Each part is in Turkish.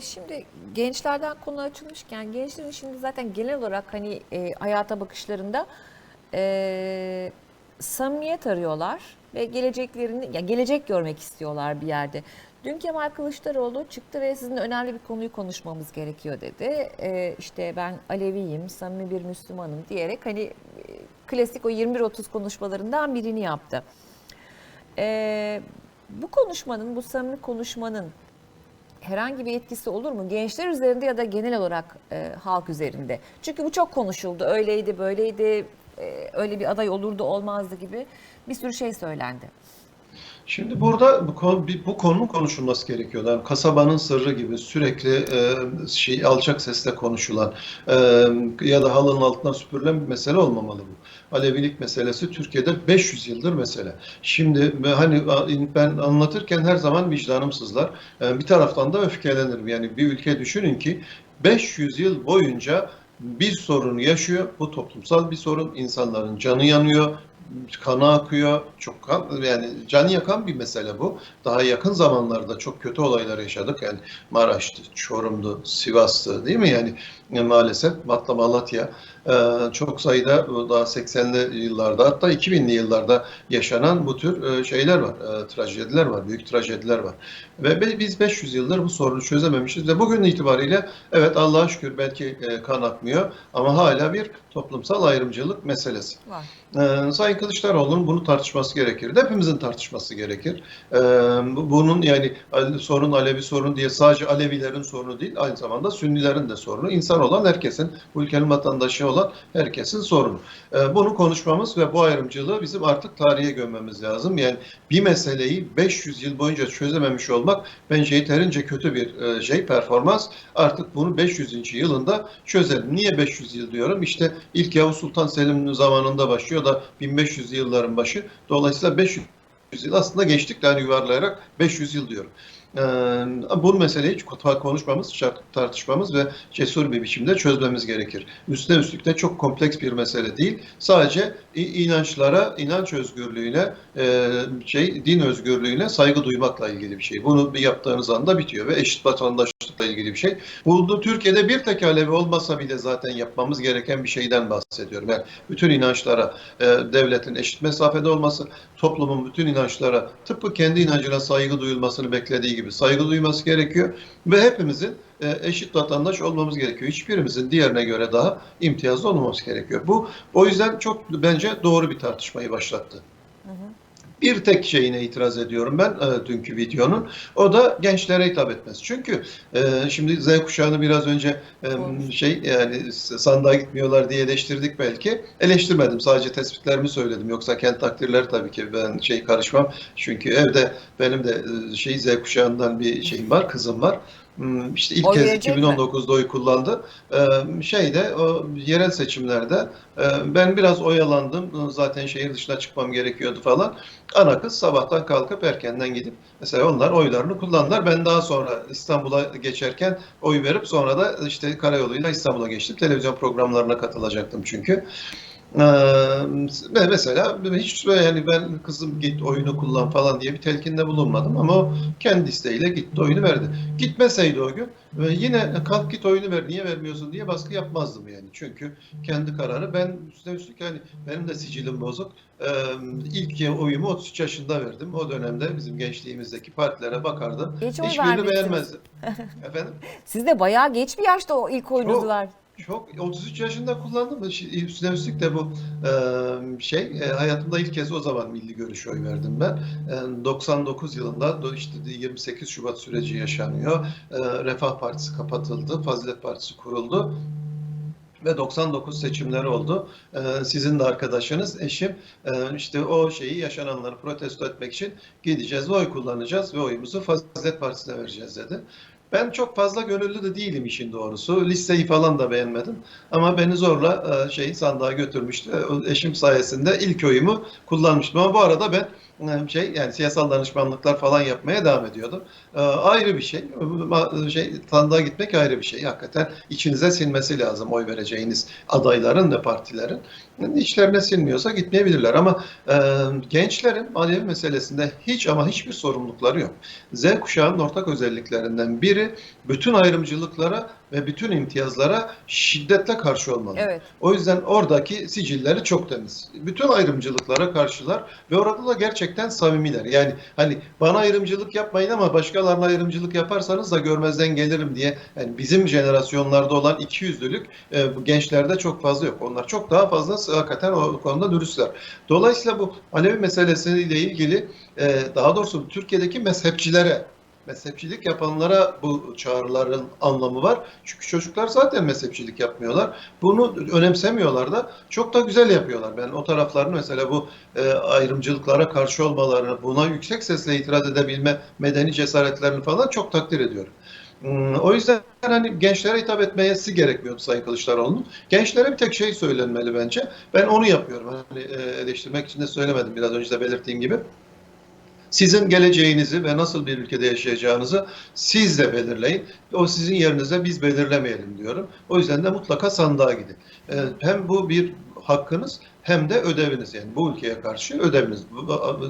Şimdi gençlerden konu açılmışken gençlerin şimdi zaten genel olarak hani e, hayata bakışlarında e, samimiyet arıyorlar ve geleceklerini ya gelecek görmek istiyorlar bir yerde. Dün Kemal Kılıçdaroğlu çıktı ve sizinle önemli bir konuyu konuşmamız gerekiyor dedi. E, işte ben Aleviyim, samimi bir Müslümanım diyerek hani e, klasik o 21-30 konuşmalarından birini yaptı. E, bu konuşmanın, bu samimi konuşmanın herhangi bir etkisi olur mu? Gençler üzerinde ya da genel olarak e, halk üzerinde. Çünkü bu çok konuşuldu. Öyleydi, böyleydi, e, öyle bir aday olurdu, olmazdı gibi bir sürü şey söylendi. Şimdi burada bu, konu, bu konunun konuşulması gerekiyor. Yani kasabanın sırrı gibi sürekli e, şey alçak sesle konuşulan e, ya da halının altına süpürülen bir mesele olmamalı bu. Alevilik meselesi Türkiye'de 500 yıldır mesele. Şimdi ben- hani ben anlatırken her zaman vicdanım sızlar. E, bir taraftan da öfkelenirim. Yani bir ülke düşünün ki 500 yıl boyunca bir sorunu yaşıyor. Bu toplumsal bir sorun. İnsanların canı yanıyor, kanı akıyor. Çok kan, yani canı yakan bir mesele bu. Daha yakın zamanlarda çok kötü olaylar yaşadık. Yani Maraş'tı, Çorum'du, Sivas'tı değil mi? Yani e, maalesef Malatya çok sayıda daha 80'li yıllarda hatta 2000'li yıllarda yaşanan bu tür e, şeyler var. e, Trajediler var, büyük trajediler var. Ve biz 500 yıldır bu sorunu çözememişiz ve bugün itibariyle evet Allah'a şükür belki e, kan akmıyor ama hala bir toplumsal ayrımcılık meselesi. Var. Ee, Sayın Kılıçdaroğlu'nun bunu tartışması gerekir. Hepimizin tartışması gerekir. Ee, bu- bunun yani sorun Alevi sorun diye sadece Alevilerin sorunu değil, aynı zamanda Sünnilerin de sorunu. İnsan olan herkesin, bu ülkenin vatandaşı olan herkesin sorunu. Ee, bunu konuşmamız ve bu ayrımcılığı bizim artık tarihe gömmemiz lazım. Yani bir meseleyi 500 yıl boyunca çözememiş olmak bence yeterince kötü bir e, şey, performans. Artık bunu 500. yılında çözelim. Niye 500 yıl diyorum? İşte ilk Yavuz Sultan Selim zamanında başlıyor da 1500 yılların başı. Dolayısıyla 500 yıl aslında geçtik yani yuvarlayarak 500 yıl diyorum. Ee, bu meseleyi konuşmamız, şart- tartışmamız ve cesur bir biçimde çözmemiz gerekir. Üstüne üstlük de çok kompleks bir mesele değil. Sadece inançlara, inanç özgürlüğüne, e, şey din özgürlüğüne saygı duymakla ilgili bir şey. Bunu bir yaptığınız anda bitiyor ve eşit ilgili bir şey. Bu Türkiye'de bir tek Alevi olmasa bile zaten yapmamız gereken bir şeyden bahsediyorum. Yani bütün inançlara e, devletin eşit mesafede olması, toplumun bütün inançlara tıpkı kendi inancına saygı duyulmasını beklediği gibi saygı duyması gerekiyor ve hepimizin e, eşit vatandaş olmamız gerekiyor. Hiçbirimizin diğerine göre daha imtiyazlı olmaması gerekiyor. Bu o yüzden çok bence doğru bir tartışmayı başlattı. Bir tek şeyine itiraz ediyorum ben e, dünkü videonun. O da gençlere hitap etmesi. Çünkü e, şimdi Z kuşağını biraz önce e, şey yani sandığa gitmiyorlar diye eleştirdik belki. Eleştirmedim. Sadece tespitlerimi söyledim. Yoksa kent takdirleri tabii ki ben şey karışmam. Çünkü evde benim de e, şey Z kuşağından bir şeyim var, kızım var. Hmm, İşte ilk Oy kez verecek mi? 2019'da oy kullandı. Ee, şeyde o yerel seçimlerde e, ben biraz oyalandım. Zaten şehir dışına çıkmam gerekiyordu falan. Ana kız sabahtan kalkıp erkenden gidip mesela onlar oylarını kullandılar. Ben daha sonra İstanbul'a geçerken oy verip sonra da işte karayoluyla İstanbul'a geçtim. Televizyon programlarına katılacaktım çünkü. Ee, mesela hiç böyle yani ben kızım git oyunu kullan falan diye bir telkinde bulunmadım ama o kendi isteğiyle gitti oyunu verdi. Gitmeseydi o gün ve yine kalk git oyunu ver niye vermiyorsun diye baskı yapmazdım yani. Çünkü kendi kararı ben üstüne üstlük yani benim de sicilim bozuk. Ee, ilk oyumu 33 yaşında verdim. O dönemde bizim gençliğimizdeki partilere bakardım. Hiç Hiçbirini beğenmezdim. Efendim? Siz de bayağı geç bir yaşta o ilk oyunuzu Çok. Çok 33 yaşında kullandım. Üstüne üstlük de bu e, şey e, hayatımda ilk kez o zaman milli görüşe oy verdim ben. E, 99 yılında işte 28 Şubat süreci yaşanıyor. E, Refah Partisi kapatıldı. Fazilet Partisi kuruldu. Ve 99 seçimleri oldu. Ee, sizin de arkadaşınız, eşim e, işte o şeyi yaşananları protesto etmek için gideceğiz oy kullanacağız ve oyumuzu Fazilet Partisi'ne vereceğiz dedi. Ben çok fazla gönüllü de değilim işin doğrusu. Listeyi falan da beğenmedim. Ama beni zorla e, şey sandığa götürmüştü. O Eşim sayesinde ilk oyumu kullanmıştım. Ama bu arada ben e, şey yani siyasal danışmanlıklar falan yapmaya devam ediyordum. E, ayrı bir şey. Şey sandığa gitmek ayrı bir şey. Hakikaten içinize sinmesi lazım oy vereceğiniz adayların ve partilerin. İçlerine sinmiyorsa gitmeyebilirler ama e, gençlerin Alevi meselesinde hiç ama hiçbir sorumlulukları yok. Z kuşağının ortak özelliklerinden biri bütün ayrımcılıklara ve bütün imtiyazlara şiddetle karşı olmalı. Evet. O yüzden oradaki sicilleri çok temiz. Bütün ayrımcılıklara karşılar ve orada da gerçekten samimiler. Yani hani bana ayrımcılık yapmayın ama başkalarına ayrımcılık yaparsanız da görmezden gelirim diye yani bizim jenerasyonlarda olan ikiyüzlülük e, bu gençlerde çok fazla yok. Onlar çok daha fazla hakikaten o konuda dürüstler. Dolayısıyla bu Alevi meselesiyle ilgili e, daha doğrusu Türkiye'deki mezhepçilere mezhepçilik yapanlara bu çağrıların anlamı var. Çünkü çocuklar zaten mezhepçilik yapmıyorlar. Bunu önemsemiyorlar da çok da güzel yapıyorlar. Ben o taraflarını mesela bu e, ayrımcılıklara karşı olmalarını, buna yüksek sesle itiraz edebilme medeni cesaretlerini falan çok takdir ediyorum. Hmm, O yüzden hani gençlere hitap etmesi gerekmiyordu Sayın Kılıçdaroğlu'nun. Gençlere bir tek şey söylenmeli bence. Ben onu yapıyorum. Hani e, eleştirmek için de söylemedim biraz önce de belirttiğim gibi. Sizin geleceğinizi ve nasıl bir ülkede yaşayacağınızı siz de belirleyin. O sizin yerinize biz belirlemeyelim diyorum. O yüzden de mutlaka sandığa gidin. Ee, Hem bu bir hakkınız hem de ödeviniz yani bu ülkeye karşı ödeviniz.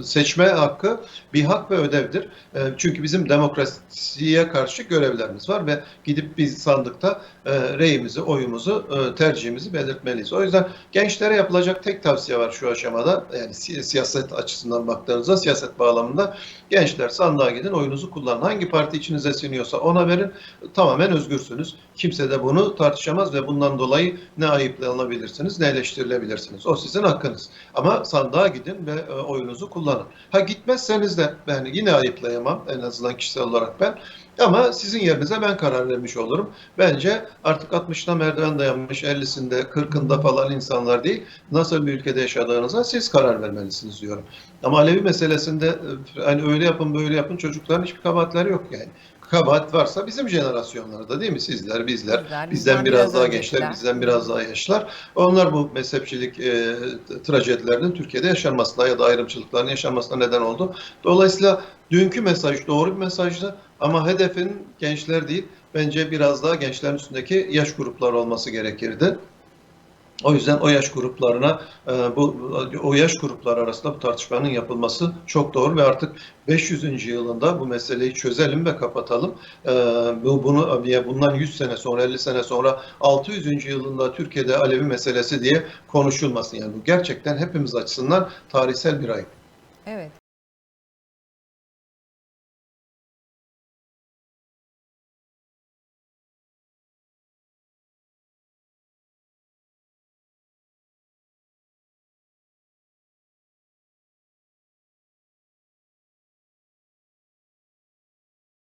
Seçme hakkı bir hak ve ödevdir. Ee, Çünkü bizim demokrasiye karşı görevlerimiz var ve gidip biz sandıkta e, reyimizi, oyumuzu, e, tercihimizi belirtmeliyiz. O yüzden gençlere yapılacak tek tavsiye var şu aşamada. Yani si- siyaset açısından baktığınızda, siyaset bağlamında gençler sandığa gidin, oyunuzu kullanın. Hangi parti içinize siniyorsa ona verin. Tamamen özgürsünüz. Kimse de bunu tartışamaz ve bundan dolayı ne ayıplanabilirsiniz ne eleştirilebilirsiniz. O sizin hakkınız. Ama sandığa gidin ve e, oyunuzu kullanın. Ha gitmezseniz de ben yine ayıplayamam en azından kişisel olarak ben. Ama sizin yerinize ben karar vermiş olurum. Bence artık 60'ına merdiven dayanmış, 50'sinde, 40'ında falan insanlar değil, nasıl bir ülkede yaşadığınıza siz karar vermelisiniz diyorum. Ama Alevi meselesinde e, hani öyle yapın böyle yapın çocukların hiçbir kabahatleri yok yani. Kabahat varsa bizim jenerasyonlarda değil mi? Sizler, bizler, Bizler, bizden biraz daha öncekiler. gençler, bizden biraz daha yaşlılar. Onlar bu mezhepçilik e, trajedilerinin Türkiye'de yaşanmasına ya da ayrımcılıkların yaşanmasına neden oldu. Dolayısıyla dünkü mesaj doğru bir mesajdı ama hedefin gençler değil, bence biraz daha gençlerin üstündeki yaş grupları olması gerekirdi. O yüzden o yaş gruplarına e, bu o yaş grupları arasında bu tartışmanın yapılması çok doğru ve artık 500. yılında bu meseleyi çözelim ve kapatalım. E, Bu bunu bundan 100 sene sonra 50 sene sonra 600. yılında Türkiye'de Alevi meselesi diye konuşulmasın. Yani bu gerçekten hepimiz açısından tarihsel bir ayıp. Evet.